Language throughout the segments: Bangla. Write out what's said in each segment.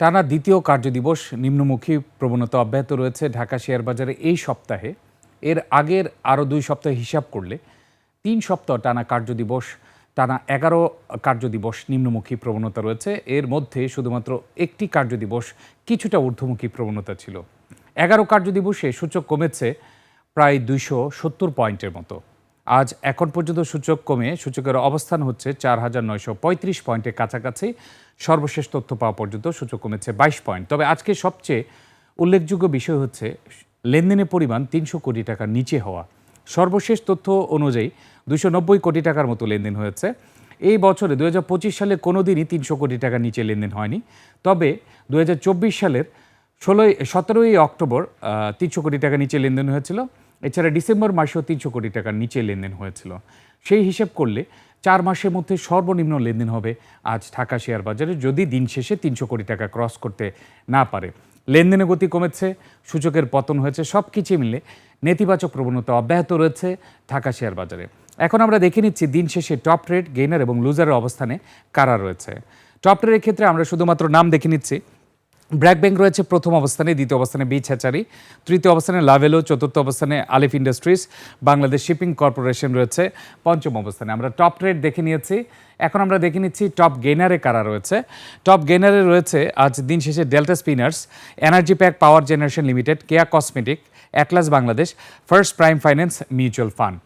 টানা দ্বিতীয় কার্যদিবস নিম্নমুখী প্রবণতা অব্যাহত রয়েছে। ঢাকা শেয়ার বাজারে এই সপ্তাহে, এর আগের আরও দুই সপ্তাহ হিসাব করলে তিন সপ্তাহ টানা কার্যদিবস, টানা এগারো কার্যদিবস নিম্নমুখী প্রবণতা রয়েছে। এর মধ্যে শুধুমাত্র একটি কার্যদিবস কিছুটা ঊর্ধ্বমুখী প্রবণতা ছিল। এগারো কার্যদিবসে সূচক কমেছে প্রায় দুইশো সত্তর পয়েন্টের মতো। আজ এখন পর্যন্ত সূচক কমে, সূচকের অবস্থান হচ্ছে চার হাজার নয়শো পঁয়ত্রিশ পয়েন্টের কাছাকাছি। সর্বশেষ তথ্য পাওয়া পর্যন্ত সূচক কমেছে বাইশ পয়েন্ট। তবে আজকে সবচেয়ে উল্লেখযোগ্য বিষয় হচ্ছে লেনদেনের পরিমাণ তিনশো কোটি টাকার নিচে হওয়া। সর্বশেষ তথ্য অনুযায়ী দুশো নব্বই কোটি টাকার মতো লেনদেন হয়েছে। এই বছরে দু হাজার পঁচিশ সালে কোনো দিনই তিনশো কোটি টাকার নিচে লেনদেন হয়নি। তবে দু হাজার চব্বিশ সালের ষোলোই, সতেরোই অক্টোবর তিনশো কোটি টাকা নিচে লেনদেন হয়েছিল। এছাড়া ডিসেম্বর মাসেও তিনশো কোটি টাকার নিচে লেনদেন হয়েছিল। সেই হিসেব করলে চার মাসের মধ্যে সর্বনিম্ন লেনদেন হবে আজ ঢাকা শেয়ার বাজারে, যদি দিন শেষে তিনশো কোটি টাকা ক্রস করতে না পারে। লেনদেনের গতি কমেছে, সূচকের পতন হয়েছে সব কিছু মিলে নেতিবাচক প্রবণতা অব্যাহত রয়েছে ঢাকা শেয়ার বাজারে। এখন আমরা দেখে নিচ্ছি দিন শেষে টপ রেট, গেইনার এবং লুজারের অবস্থানে কারা রয়েছে। টপ রেটের ক্ষেত্রে আমরা শুধুমাত্র নাম দেখে নিচ্ছি। ব্র্যাক ব্যাংক রয়েছে প্রথম অবস্থানে, দ্বিতীয় অবস্থানে বি হ্যাচারি তৃতীয় অবস্থানে লাভেলো চতুর্থ অবস্থানে আলিফ ইন্ডাস্ট্রিজ বাংলাদেশ শিপিং কর্পোরেশন রয়েছে, পঞ্চম অবস্থানে। আমরা টপ রেট দেখে নিয়েছি, এখন আমরা দেখে নিচ্ছি টপ গেনারে কারা রয়েছে। টপ গেনারে রয়েছে আজ দিন শেষে Delta Spinners energy pack power generation limited Keya cosmetic Atlas Bangladesh first prime finance mutual fund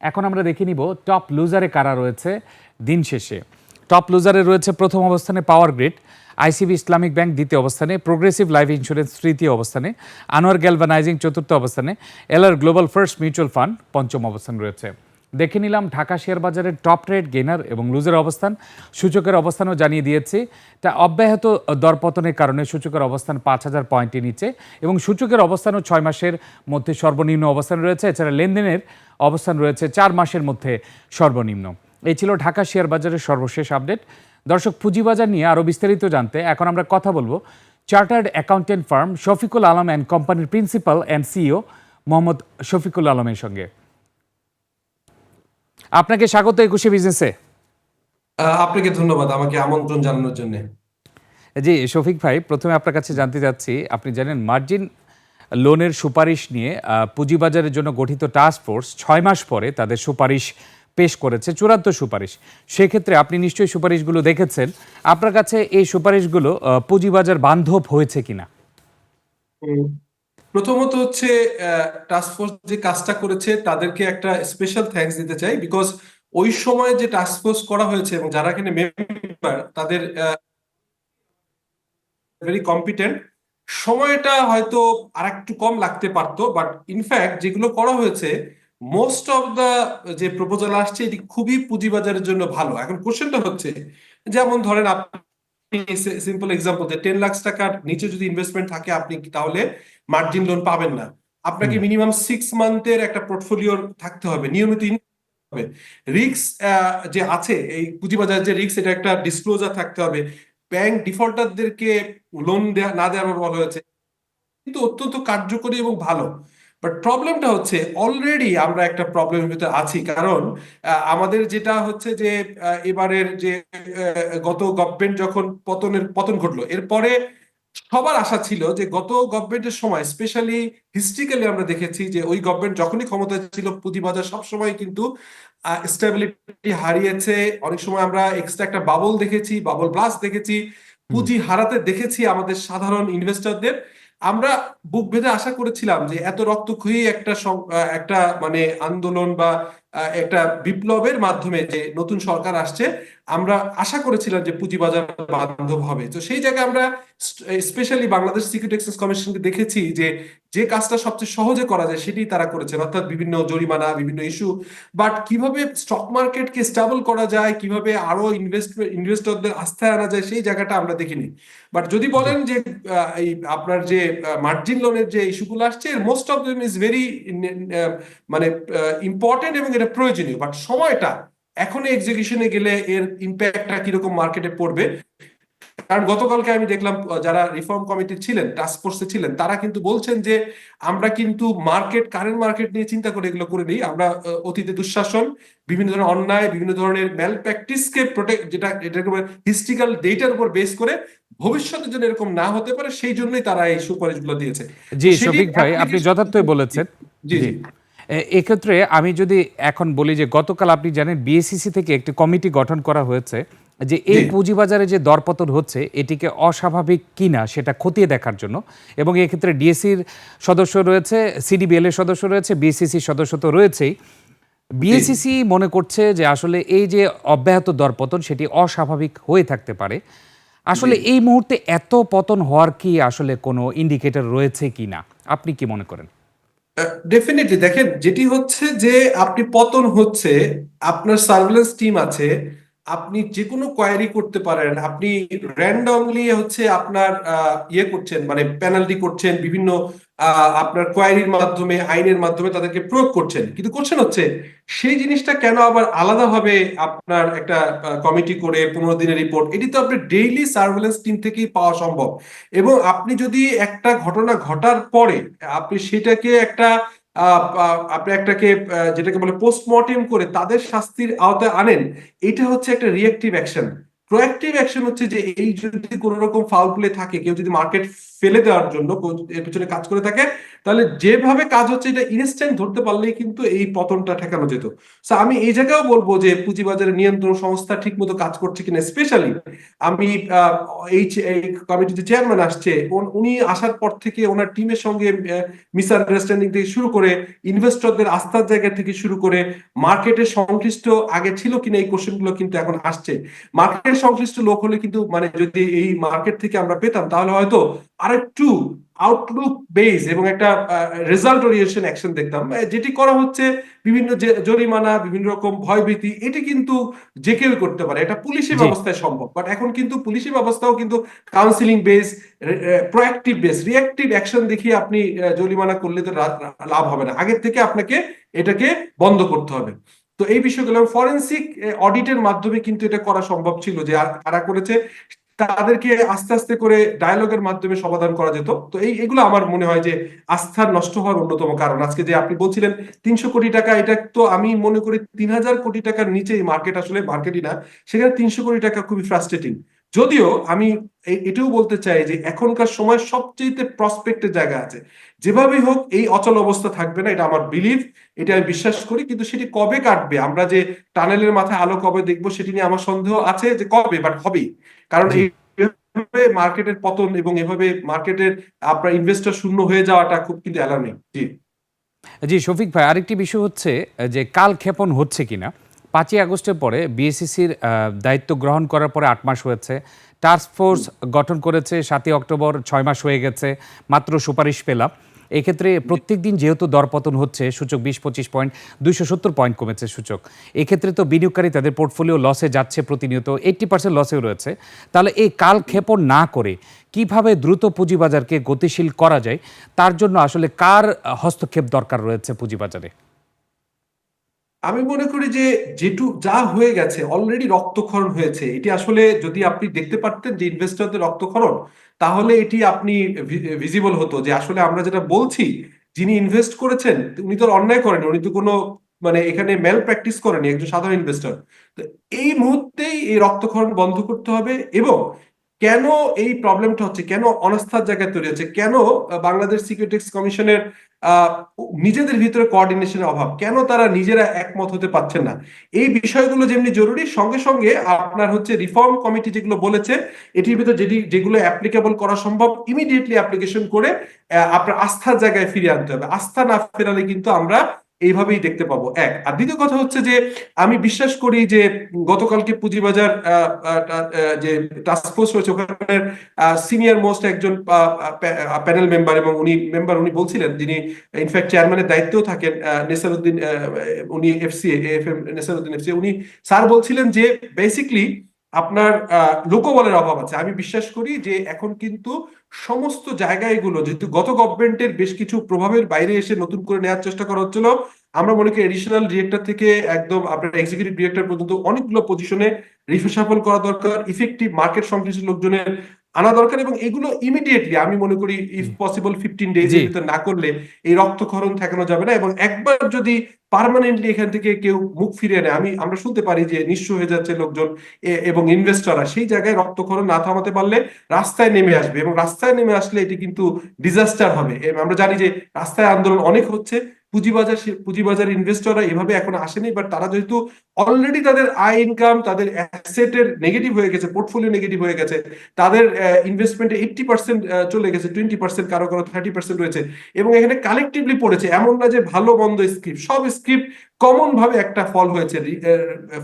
এখন আমরা দেখে নিব টপ লুজারে কারা রয়েছে দিন শেষে। টপ লুজারে রয়েছে প্রথম অবস্থানে power grid ICB Islamic bank দ্বিতীয় অবস্থানে প্রোগ্রেসিভ লাইফ ইন্স্যুরেন্স তৃতীয় অবস্থানে আনোয়ার গ্যালভানাইজিং চতুর্থ অবস্থানে LR global first mutual fund পঞ্চম অবস্থান রয়েছে। দেখে নিলাম ঢাকা শেয়ার বাজারের টপ রেট গেনার এবং লুজের অবস্থান। সূচকের অবস্থানও জানিয়ে দিয়েছি। তা অব্যাহত দরপতনের কারণে সূচকের অবস্থান পাঁচ হাজার পয়েন্টের নিচে এবং সূচকের অবস্থানও ছয় মাসের মধ্যে সর্বনিম্ন অবস্থান রয়েছে। এছাড়া লেনদেনের অবস্থান রয়েছে চার মাসের মধ্যে সর্বনিম্ন। এই ছিল ঢাকা শেয়ার বাজারের সর্বশেষ আপডেট। দর্শক পুঁজিবাজার নিয়ে আরও বিস্তারিত জানতে এখন আমরা কথা বলব chartered accountant firm Shafiqul Alam and কোম্পানির principal and CEO Mohammad Shafiqul আলমের সঙ্গে। আপনাকে স্বাগত একুশে বিজনেসে। আপনাকে ধন্যবাদ আমাকে আমন্ত্রণ জানানোর জন্য। জি শফিক ভাই প্রথমে আপনার কাছে জানতে চাচ্ছি আপনি জানেন মার্জিন লোনের সুপারিশ নিয়ে পুঁজিবাজারের জন্য গঠিত টাস্ক ফোর্স ছয় মাস পরে তাদের সুপারিশ পেশ করেছে চূড়ান্ত সুপারিশ। সেক্ষেত্রে আপনি নিশ্চয়ই সুপারিশগুলো দেখেছেন। আপনার কাছে এই সুপারিশগুলো পুঁজিবাজার বান্ধব হয়েছে কিনা? প্রথমত হচ্ছে টাস্ক ফোর্স যে কাজটা করেছে, তাদেরকে একটা স্পেশাল থ্যাঙ্কস দিতে চাই বিকজ ওই সময় যে টাস্ক ফোর্স করা হয়েছে এবং যারা এখানে মেম্বার তাদের ভেরি কম্পিটেন্ট সময়টা হয়তো আর একটু কম লাগতে পারতো বাট ইনফ্যাক্ট যেগুলো করা হয়েছে মোস্ট অফ দা যে প্রপোজাল আসছে এটি খুবই পুঁজিবাজারের জন্য ভালো। এখন কোশ্চেনটা হচ্ছে যেমন ধরেন আপনি সিম্পল এক্সাম্পল যে টেন লাখ টাকার নিচে যদি ইনভেস্টমেন্ট থাকে আপনি তাহলে মার্জিন লোন পাবেন না? আপনাকে মিনিমাম সিক্স মান্থের একটা পোর্টফোলিও থাকতে হবে নিয়মিত হবে। রিক্স যে আছে এই পুঁজিবাজার যে রিক্স এটা একটা ডিসক্লোজার থাকতে হবে। ব্যাংক ডিফল্টারদেরকে লোন দেয়া না দেওয়ার বলা হয়েছে। কিন্তু অত্যন্ত কার্যকরী এবং ভালো। বাট প্রবলেমটা হচ্ছে অলরেডি আমরা একটা প্রবলেমের ভিতরে আছি। কারণ আমাদের যেটা হচ্ছে যে এবারের যে গত গভর্নমেন্ট যখন পতনের পতন ঘটলো এরপরে সবার আশা ছিল যে গত গভর্নমেন্টের সময় স্পেশালি হিস্ট্রিক্যালি আমরা দেখেছি যে ওই গভর্নমেন্ট যখনই ক্ষমতা ছিল পুঁজিবাজার সবসময় কিন্তু স্টেবিলিটি হারিয়েছে। অনেক সময় আমরা এক্সট্রা একটা বাবল দেখেছি বাবল ব্লাস্ট দেখেছি। পুঁজি হারাতে দেখেছি আমাদের সাধারণ ইনভেস্টরদের আমরা বুক ভেদে আশা করেছিলাম যে এত রক্তক্ষয়ী একটা একটা মানে আন্দোলন বা একটা বিপ্লবের মাধ্যমে যে নতুন সরকার আসছে, আমরা আশা করেছিলাম যে পুঁজিবাজার বান্ধব হবে। তো সেই জায়গায় আমরা স্পেশালি বাংলাদেশ সিকিউরিটি এক্সচেঞ্জ কমিশনকে দেখেছি যে যে কাজটা সবচেয়ে সহজে করা যায় সেটি তারা করেছেন। অর্থাৎ বিভিন্ন জরিমানা, বিভিন্ন ইস্যু বাট কীভাবে স্টক মার্কেটকে স্টেবল করা যায়, কীভাবে আরও ইনভেস্টমেন্ট ইনভেস্টরদের আস্থায় আনা যায়, সেই জায়গাটা আমরা দেখিনি। বাট যদি বলেন যে এই আপনার যে মার্জিন লোনের যে ইস্যুগুলো আসছে most of them is very মানে ইম্পর্টেন্ট এবং এটা প্রয়োজনীয় বাট সময়টা এখন এক্সিকিউশনে গেলে এর ইম্প্যাক্টটা কীরকম মার্কেটে পড়বে? কারণ গতকালকে আমি দেখলাম যারা রিফর্ম কমিটি ছিলেন টাস্ক ফোর্সে ছিলেন তারা কিন্তু বলছেন যে আমরা কিন্তু মার্কেট কারেন্ট মার্কেট নিয়ে চিন্তা করে এগুলো করে নিই। আমরা অতীতে দুঃশাসন বিভিন্ন ধরনের অন্যায় বিভিন্ন ধরনের ম্যাল প্র্যাকটিসকে প্রোটেক্ট যেটা এটাকে হিস্ট্রিক্যাল ডেটার উপর বেস করে ভবিষ্যতের জন্য এরকম না হতে পারে সেই জন্যই তারা এই সুপারিশগুলো দিয়েছে। জি সেটি শফিক ভাই আপনি যথার্থই বলেছেন। জি। জি। এক্ষেত্রে আমি যদি এখন বলি যে গতকাল আপনি জানেন বিএসসিসি থেকে একটি কমিটি গঠন করা হয়েছে যে এই পুঁজিবাজারে যে দরপতন হচ্ছে এটিকে অস্বাভাবিক কিনা সেটা খতিয়ে দেখার জন্য এবং এক্ষেত্রে ডিএসসির সদস্য রয়েছে সিডিবিএল এর সদস্য রয়েছে বিএসসিসির সদস্য তো রয়েছেই। বিএসসিসি মনে করছে যে আসলে এই যে অব্যাহত দরপতন সেটি অস্বাভাবিক হয়ে থাকতে পারে। আসলে এই মুহূর্তে এত পতন হওয়ার কি আসলে কোনো ইন্ডিকেটর রয়েছে কিনা? আপনি কি মনে করেন? ডেফিনেটলি দেখেন যেটি হচ্ছে যে আপনি পতন হচ্ছে আপনার সার্ভেলেন্স টিম আছে আপনি যে কোনো কোয়ারি করতে পারেন, আপনি র্যান্ডমলি হচ্ছে আপনার ইয়ে করছেন মানে পেনাল্টি করছেন, বিভিন্ন আপনার কোয়ারির মাধ্যমে, আইনের মাধ্যমে তাদেরকে প্রয়োগ করছেন। কিন্তু করছেন হচ্ছে, সেই জিনিসটা কেন আবার আলাদাভাবে আপনার একটা কমিটি করে পনেরো দিনের রিপোর্ট এটি তো আপনি ডেইলি সার্ভেলেন্স টিম থেকেই পাওয়া সম্ভব। এবং আপনি যদি একটা ঘটনা ঘটার পরে, আপনি সেটাকে একটা আপনি একটাকে যেটাকে বলে পোস্টমর্টেম করে তাদের শাস্তির আওতায় আনেন, এটা হচ্ছে একটা রিয়েক্টিভ অ্যাকশন প্রোঅ্যাক্টিভ অ্যাকশন হচ্ছে যে এই যদি কোনো রকম ফাউল প্লে থাকে, কেউ যদি মার্কেট ফেলে দেওয়ার জন্য এর পিছনে কাজ করে থাকে, তাহলে যেভাবে কাজ হচ্ছে এটা ইনস্ট্যান্ট ধরতে পারলেই কিন্তু এই পতনটা ঠেকানো যেত। সো আমি এই জায়গাও বলব যে পুঁজিবাজারের নিয়ন্ত্রণ সংস্থা ঠিকমতো কাজ করছে কিনা স্পেশালি আমি এই কমিটিতে চেয়ারম্যান আসছে উনি আসার পর থেকে ওনার টিমের সঙ্গে মিস আন্ডারস্ট্যান্ডিং থেকে শুরু করে ইনভেস্টরদের আস্থার জায়গা থেকে শুরু করে মার্কেটে সংশ্লিষ্ট আগে ছিল কিনা এই কোশ্চেনগুলো কিন্তু এখন আসছে। মার্কেট সংশ্লিষ্ট লোক হলে কিন্তু মানে যদি এই মার্কেট থেকে আমরা পেতাম তাহলে হয়তো আরেকটু আউটলুক বেস এবং একটা রেজাল্ট ওরিয়েন্টেশন অ্যাকশন দেখতাম। যেটি করা হচ্ছে বিভিন্ন জরিমানা বিভিন্ন রকম ভয়ভীতি এটি কিন্তু যে কেউ করতে পারে। এটা পুলিশি ব্যবস্থায় সম্ভব। বাট এখন কিন্তু পুলিশি ব্যবস্থাও কিন্তু counselling base proactive base reactive action দেখিয়ে আপনি জরিমানা করলে তো লাভ হবে না। আগের থেকে আপনাকে এটাকে বন্ধ করতে হবে। তো এই বিষয়গুলো ফরেন্সিক অডিটের মাধ্যমে কিন্তু এটা করা সম্ভব ছিল যে কারা করেছে, তাদেরকে আস্তে আস্তে করে ডায়ালগের মাধ্যমে সমাধান করা যেত। তো এই, এগুলো আমার মনে হয় যে আস্থার নষ্ট হওয়ার অন্যতম কারণ। আজকে যে আপনি বলছিলেন তিনশো কোটি টাকা, এটা তো আমি মনে করি তিন হাজার কোটি টাকার নিচে মার্কেট আসলে মার্কেটই না। সেখানে তিনশো কোটি টাকা খুবই ফ্রাস্ট্রেটিং যদিও আমি এটাও বলতে চাই যে এখনকার সময় সবচেয়ে প্রসপেক্টের জায়গা আছে। যেভাবেই হোক এই অচল অবস্থা থাকবে না এটা আমার বিলিভ এটা আমি বিশ্বাস করি কিন্তু সেটি কবে কাটবে? আমরা যে টানেলের মাথায় আলো কবে দেখব সেটি নিয়ে আমার সন্দেহ আছে যে কবে বাট হবেই। কারণ। এইভাবে মার্কেটের পতন এবং এভাবে মার্কেটের আপনার ইনভেস্টর শূন্য হয়ে যাওয়াটা খুব কিন্তু অ্যালার্মিং জি। জি শফিক ভাই আরেকটি বিষয় হচ্ছে যে কাল ক্ষেপণ হচ্ছে কিনা? পাঁচই আগস্টের পরে বিএসসিসির দায়িত্ব গ্রহণ করার পরে আট মাস হয়েছে। টাস্ক ফোর্স গঠন করেছে সাতই অক্টোবর, ছয় মাস হয়ে গেছে, মাত্র সুপারিশ পেলাম। এক্ষেত্রে প্রত্যেক দিন যেহেতু দরপতন হচ্ছে, সূচক বিশ, পঁচিশ পয়েন্ট, দুইশো সত্তর পয়েন্ট কমেছে সূচক। এক্ষেত্রে তো বিনিয়োগকারী তাদের পোর্টফোলিও লসে যাচ্ছে প্রতিনিয়ত এইট্টি পার্সেন্ট লসেও রয়েছে। তাহলে এই কাল ক্ষেপণ না করে কীভাবে দ্রুত পুঁজিবাজারকে গতিশীল করা যায়, তার জন্য আসলে কার হস্তক্ষেপ দরকার রয়েছে পুঁজিবাজারে? আমি মনে করি যে যেটু যা হয়ে গেছে অলরেডি রক্তক্ষরণ হয়েছে, এটি আসলে যদি আপনি দেখতে পারতেন যে ইনভেস্টরদের রক্তক্ষরণ, তাহলে এটি আপনি ভিজিবল হতো যে আসলে আমরা যেটা বলছি, যিনি ইনভেস্ট করেছেন, উনি তো অন্যায় করেন উনি তো কোনো মানে এখানে ম্যাল প্র্যাকটিস করেনি একজন সাধারণ ইনভেস্টর তো এই মুহূর্তেই এই রক্তক্ষরণ বন্ধ করতে হবে এবং কেন এই প্রবলেমটা হচ্ছে? কেন অনাস্থার জায়গায় তৈরি হচ্ছে? কেন বাংলাদেশ সিকিউরিটিজ কমিশনের নিজেদের ভিতরে কোঅর্ডিনেশনের অভাব? কেন তারা নিজেরা একমত হতে পারছেন না? এই বিষয়গুলো যেমনি জরুরি, সঙ্গে সঙ্গে আপনার হচ্ছে রিফর্ম কমিটি যেগুলো বলেছে, এটির ভিতর যেটি, যেগুলো অ্যাপ্লিকেবল করা সম্ভব ইমিডিয়েটলি অ্যাপ্লিকেশন করে আপনার আস্থার জায়গায় ফিরিয়ে আনতে হবে। আস্থা না ফেরালে কিন্তু আমরা এইভাবেই দেখতে পাবো। এক। আর দ্বিতীয় কথা হচ্ছে যে আমি বিশ্বাস করি যে গতকালকে পুঁজিবাজার যে টাস্ক ফোর্স রয়েছে ওখানে সিনিয়র মোস্ট একজন প্যানেল মেম্বার এবং উনি মেম্বার উনি বলছিলেন যিনি ইনফ্যাক্ট চেয়ারম্যানের দায়িত্বেও থাকেন আহ, উনি এফসিএ এফএম নেসারউদ্দিন এফসিএ উনি স্যার বলছিলেন যে বেসিকলি আপনার লোকবলের অভাব আছে। আমি বিশ্বাস করি যে এখন কিন্তু সমস্ত জায়গায় এগুলো যেহেতু গত গভর্নমেন্টের বেশ কিছু প্রভাবের বাইরে এসে নতুন করে নেওয়ার চেষ্টা করা হচ্ছিল, আমরা মনে করি এডিশনাল ডিরেক্টর থেকে একদম আপনার এক্সিকিউটিভ ডিরেক্টর পর্যন্ত অনেকগুলো পজিশনে রিফেশাফল করা দরকার। ইফেক্টিভ মার্কেট সংশ্লিষ্ট লোকজনের আনা দরকার এবং এগুলো ইমিডিয়েটলি আমি মনে করি ইফ পসিবল ফিফটিন ডেজ। না করলে এই রক্তক্ষরণ ঠেকানো যাবে না এবং একবার যদি পার্মানেন্টলি এখান থেকে কেউ মুখ ফিরিয়ে নেয় আমি আমরা শুনতে পারি যে নিঃস্ব হয়ে যাচ্ছে লোকজন এবং ইনভেস্টররা সেই জায়গায় রক্তক্ষরণ না থামাতে পারলে রাস্তায় নেমে আসবে এবং রাস্তায় নেমে আসলে এটি কিন্তু ডিজাস্টার হবে আমরা জানি যে রাস্তায় আন্দোলন অনেক হচ্ছে পুঁজিবাজার পুঁজিবাজার ইনভেস্টররা এভাবে এখন আসেনি বাট তারা যেহেতু অলরেডি তাদের আয় ইনকাম তাদের অ্যাসেটের নেগেটিভ হয়ে গেছে পোর্টফোলিও নেগেটিভ হয়ে গেছে তাদের ইনভেস্টমেন্টে এইটটি পার্সেন্ট চলে গেছে টোয়েন্টি পার্সেন্ট কারও কারও থার্টি পার্সেন্ট রয়েছে এবং এখানে কালেকটিভলি পড়েছে এমন না যে ভালো মন্দ স্ক্রিপ্ট সব স্ক্রিপ্ট কমন ভাবে একটা ফল হয়েছে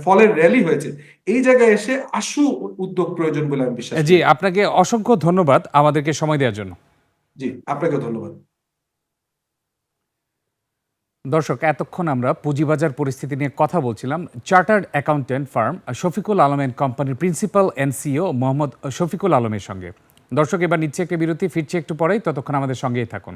ফলের র্যালি হয়েছে এই জায়গায় এসে আশু উদ্যোগ প্রয়োজন বলে আমি বিশ্বাস জি আপনাকে অসংখ্য ধন্যবাদ আমাদেরকে সময় দেওয়ার জন্য। জি আপনাকে ধন্যবাদ। দর্শক, এতক্ষণ আমরা পুঁজিবাজার পরিস্থিতি নিয়ে কথা বলছিলাম। Chartered accountant firm Shafiqul Alam and কোম্পানির principal and CEO Mohammad Shafiqul আলমের সঙ্গে। দর্শক, এবার নিচ্ছে একটা বিরতি, ফিরছে একটু পরেই। ততক্ষণ আমাদের সঙ্গেই থাকুন।